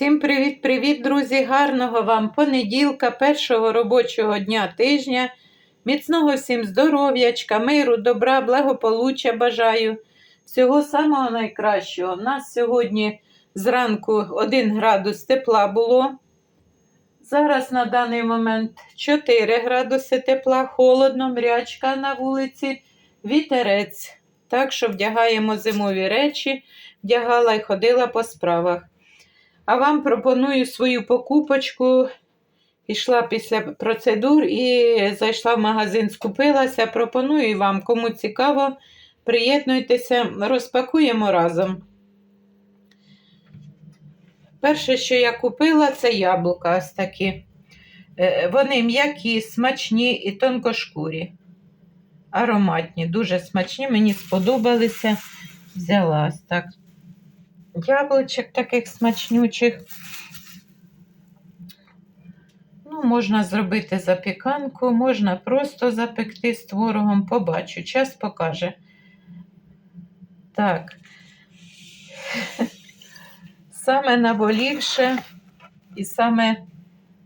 Всім привіт-привіт, друзі! Гарного вам понеділка, першого робочого дня тижня. Міцного всім здоров'ячка, миру, добра, благополуччя бажаю. Всього самого найкращого. У нас сьогодні зранку 1 градус тепла було. Зараз на даний момент 4 градуси тепла, холодно, мрячка на вулиці, вітерець. Так що вдягаємо зимові речі, вдягала і ходила по справах. А вам пропоную свою покупочку. Пішла після процедур і зайшла в магазин, скупилася. Пропоную вам, кому цікаво, приєднуйтеся, розпакуємо разом. Перше, що я купила, це яблука ось такі. Е, Вони м'які, смачні і тонкошкурі. Ароматні, дуже смачні, мені сподобалися. Взяла ось так яблучок таких смачнючих. Ну, можна зробити запіканку, можна просто запекти з творогом, побачу, час покаже. Так. Саме наболівше і саме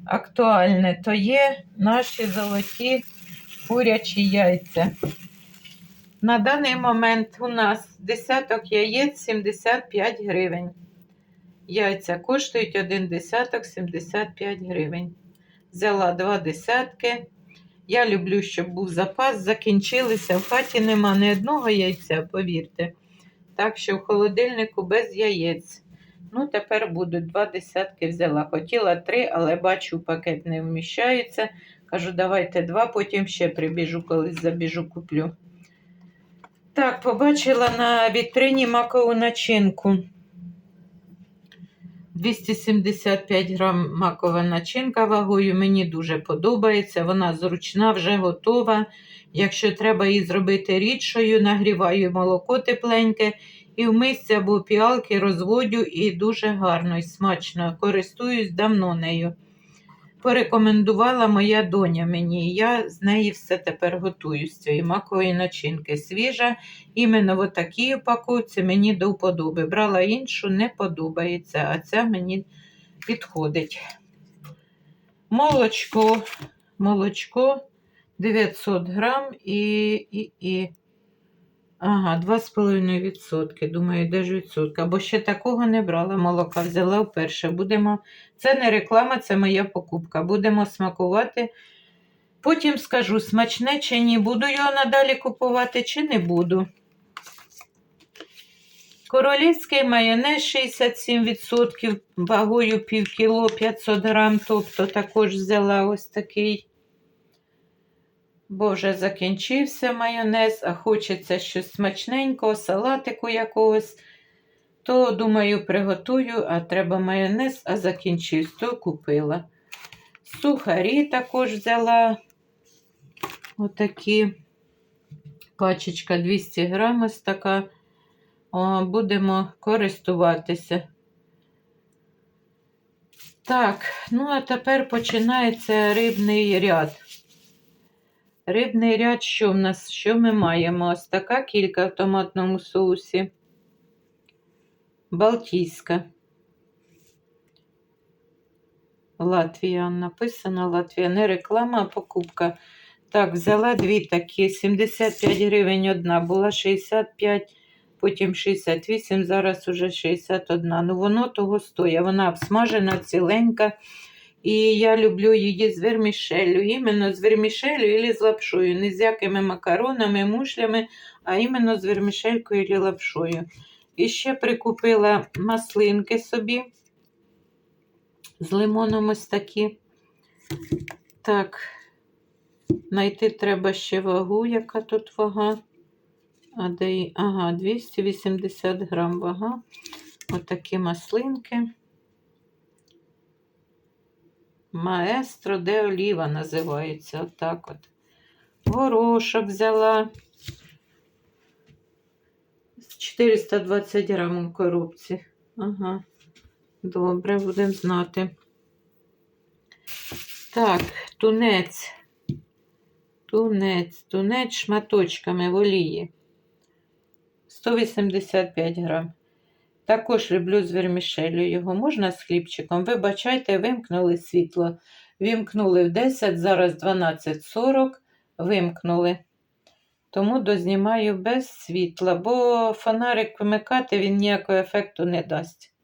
актуальне то є наші золоті курячі яйця. На даний момент у нас десяток яєць 75 гривень. Яйця коштують один десяток 75 гривень. Взяла два десятки. Я люблю, щоб був запас. Закінчилися. В хаті нема ні одного яйця, повірте. Так що в холодильнику без яєць. Ну, тепер будуть два десятки взяла. Хотіла три, але бачу, пакет не вміщається. Кажу, давайте два, потім ще прибіжу, колись забіжу, куплю. Так, побачила на вітрині макову начинку. 275 грам макова начинка вагою. Мені дуже подобається. Вона зручна, вже готова. Якщо треба її зробити рідшою, нагріваю молоко тепленьке і в мисці або піалки розводю і дуже гарно і смачно. Користуюсь давно нею. Порекомендувала моя доня мені, я з неї все тепер готую з цієї макової начинки. Свіжа, іменно в такій упаковці мені до вподоби. Брала іншу, не подобається, а ця мені підходить. Молочко, молочко 900 грам і, і, і. Ага, 2,5%. Думаю, де ж відсотка? Бо ще такого не брала. Молока взяла вперше. Будемо... Це не реклама, це моя покупка. Будемо смакувати. Потім скажу, смачне чи ні. Буду його надалі купувати, чи не буду. Королівський майонез 67%, вагою пів кіло 500 грам, тобто також взяла ось такий. Бо вже закінчився майонез, а хочеться щось смачненького, салатику якогось. То, думаю, приготую, а треба майонез, а закінчився, то купила. Сухарі також взяла отакі. Пачечка 200 грам ось така. О, будемо користуватися. Так, ну а тепер починається рибний ряд. Рибний ряд, що в нас? Що ми маємо? Ось така кілька в томатному соусі. Балтійська. Латвія написано Латвія. Не реклама, а покупка. Так, взяла дві такі. 75 гривень одна, була 65, потім 68, зараз уже 61. Ну, воно того стоїть. Вона обсмажена, ціленька. І я люблю її з вермішелю. Іменно з вермішелю і з лапшою. Не з якими макаронами, мушлями, а іменно з вермішелькою і лапшою. І ще прикупила маслинки собі з лимоном ось такі. Так, знайти треба ще вагу, яка тут вага. А де... Ага, 280 грам вага. Отакі маслинки. Маестро де оліва називається. Отак от. Горошок взяла. 420 грам у коробці. Ага. Добре, будемо знати. Так, тунець. Тунець, тунець шматочками в олії. 185 грам. Також люблю з вермішелю його. Можна з хлібчиком. Вибачайте, вимкнули світло. Вимкнули в 10, зараз 12.40. Вимкнули. Тому дознімаю без світла, бо фонарик вмикати він ніякого ефекту не дасть.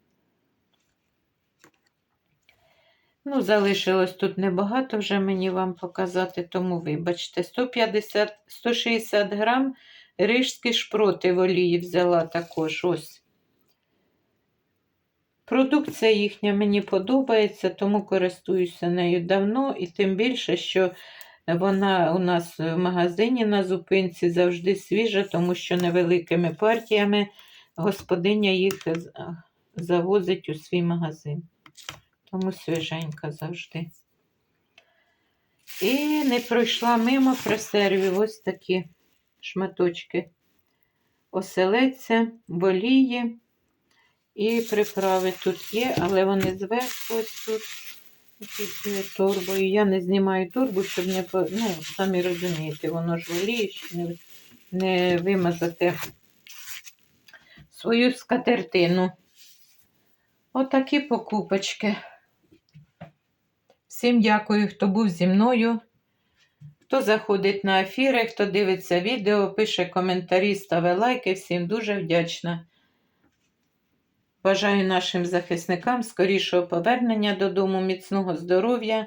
Ну, залишилось тут небагато вже мені вам показати, тому вибачте. 150, 160 грам рижські шпроти в олії взяла також. Ось. Продукція їхня мені подобається, тому користуюся нею давно і тим більше, що вона у нас в магазині на зупинці завжди свіжа, тому що невеликими партіями господиня їх завозить у свій магазин. Тому свіженька завжди. І не пройшла мимо пресервів ось такі шматочки. Оселеця, болії і приправи тут є, але вони зверху ось тут. Торбою. Я не знімаю торбу, щоб не ну, самі розумієте, воно ж воліє, щоб не, не вимазати свою скатертину. Отакі покупочки. Всім дякую, хто був зі мною. Хто заходить на ефіри, хто дивиться відео, пише коментарі, ставить лайки. Всім дуже вдячна. Бажаю нашим захисникам скорішого повернення додому, міцного здоров'я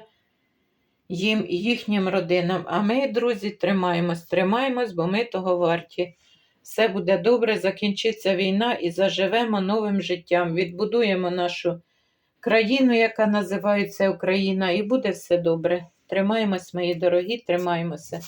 їм і їхнім родинам. А ми, друзі, тримаємось, тримаємось, бо ми того варті. Все буде добре, закінчиться війна і заживемо новим життям. Відбудуємо нашу країну, яка називається Україна, і буде все добре. Тримаємось, мої дорогі, тримаємося.